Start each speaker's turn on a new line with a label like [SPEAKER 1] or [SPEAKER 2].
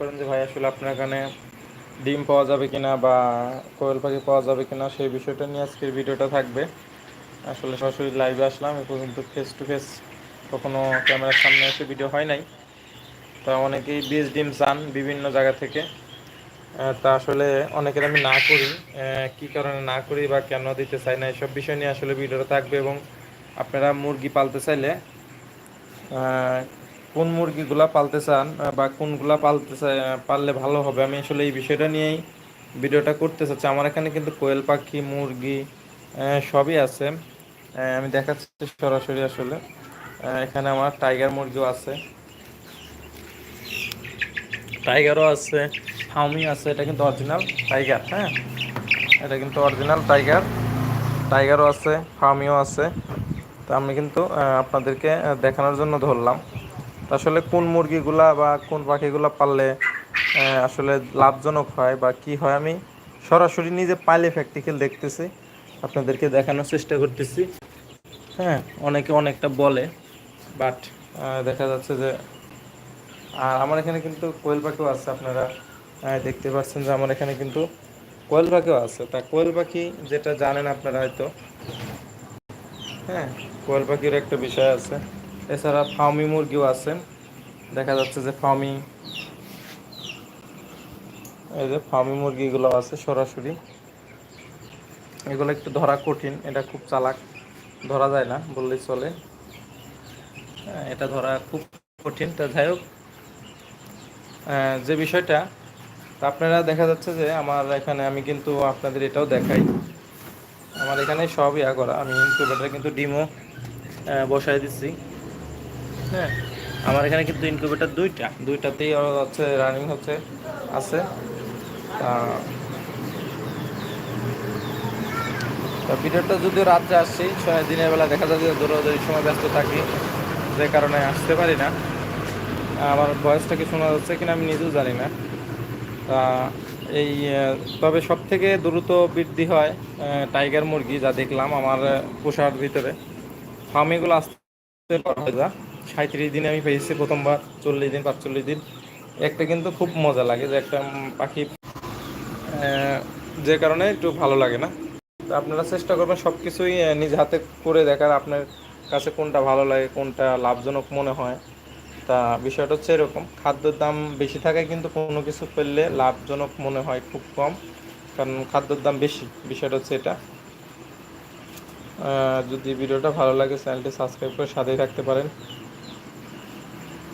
[SPEAKER 1] করেন যে ভাই, আসলে আপনার এখানে ডিম পাওয়া যাবে কিনা বা কোয়েল পাখি পাওয়া যাবে কিনা সেই বিষয়টা নিয়ে আজকের ভিডিওটা থাকবে। আসলে সরাসরি লাইভে আসলাম, এ পর্যন্ত ফেস টু ফেস কখনো ক্যামেরার সামনে এসে ভিডিও হয় নাই। তা অনেকেই বীজ, ডিম চান বিভিন্ন জায়গা থেকে। তা আসলে অনেকের আমি না করি। কি কারণে না করি বা কেন দিতে চাই না, এসব বিষয় নিয়ে আসলে ভিডিওটা থাকবে এবং আপনারা মুরগি পালতে চাইলে কোন মুরগিগুলা পালতে চান বা কোনগুলা পালতে পাললে ভালো হবে, আমি আসলে এই বিষয়টা নিয়েই ভিডিওটা করতে চাচ্ছি। আমার এখানে কিন্তু কোয়েল পাখি, মুরগি সবই আছে। আমি দেখাচ্ছি সরাসরি আসলে। এখানে আমার টাইগার মুরগিও আছে। টাইগারও আছে ফাউমি আছে, এটা কিন্তু অরিজিনাল টাইগার হ্যাঁ? এটা কিন্তু অরিজিনাল টাইগার। টাইগারও আছে ফার্মিও আছে। তো আমি কিন্তু আপনাদেরকে দেখানোর জন্য ধরলাম। আসলে কোন মুরগিগুলা বা কোন পাখিগুলা পাললে আসলে লাভজনক হয় বা কি হয়, আমি সরাসরি নিজে পাইলে প্র্যাকটিক্যাল দেখতেছি, আপনাদেরকে দেখানোর চেষ্টা করতেছি। হ্যাঁ অনেকে অনেকটা বলে বাট দেখা যাচ্ছে যে আর আমার এখানে কিন্তু কোয়েল পাখিও আছে, আপনারা দেখতে পাচ্ছেন যে আমার এখানে কিন্তু কোয়েল পাখিও আছে। তা কোয়েল পাখি যেটা জানেন আপনারা হয়তো হ্যাঁ কোয়েল পাখির একটা বিষয় আছে। এছাড়া ফার্মি মুরগিও আছে। দেখা যাচ্ছে যে ফার্মি এই যে ফার্মি মুরগিগুলো আছে সরাসরি। এগুলো একটু ধরা কঠিন, এটা খুব চালাক, ধরা যায় না বললেই চলে। এটা ধরা খুব কঠিন, তা যাই হোক। যে বিষয়টা আপনারা দেখা যাচ্ছে যে আমার এখানে আমি কিন্তু আপনাদের এটাও দেখাই। আমার এখানে সব ইয়া করা, আমি ইনকিউবেটারে কিন্তু ডিমও বসাই দিচ্ছি। হ্যাঁ। আমার এখানে কিন্তু ইনকিউবেটার দুইটা। দুইটাতেই হচ্ছে রানিং হচ্ছে, আছে। ভিডিওটা যদিও রাত্রে আসছি দিনের বেলা দেখা যায় যে সময় ব্যস্ত থাকি, যে কারণে আসতে পারি না। আমার ভয়েসটা কি শোনা যাচ্ছে কিনা আমি নিজেও জানি না। এই তবে সব থেকে দ্রুত বৃদ্ধি হয় টাইগার মুরগি যা দেখলাম আমার পোষার ভিতরে। ফার্মিগুলো আসতে বড় হয়ে যা সাঁত্রিশ দিনে আমি পেয়েছি প্রথমবার, চল্লিশ দিন, পাঁচচল্লিশ দিন। একটা কিন্তু খুব মজা লাগে যে একটা পাখি যে কারণে একটু ভালো লাগে না। তো আপনারা চেষ্টা করবেন সব কিছুই নিজ হাতে করে দেখার আপনার কাছে কোনটা ভালো লাগে, কোনটা লাভজনক মনে হয়। তা বিষয়টা হচ্ছে এরকম, খাদ্যের দাম বেশি থাকায় কিন্তু কোনো কিছু পেলে লাভজনক মনে হয় খুব কম, কারণ খাদ্যের দাম বেশি, বিষয়টা হচ্ছে এটা। যদি ভিডিওটা ভালো লাগে, চ্যানেলটি সাবস্ক্রাইব করে সাথেই থাকতে পারেন।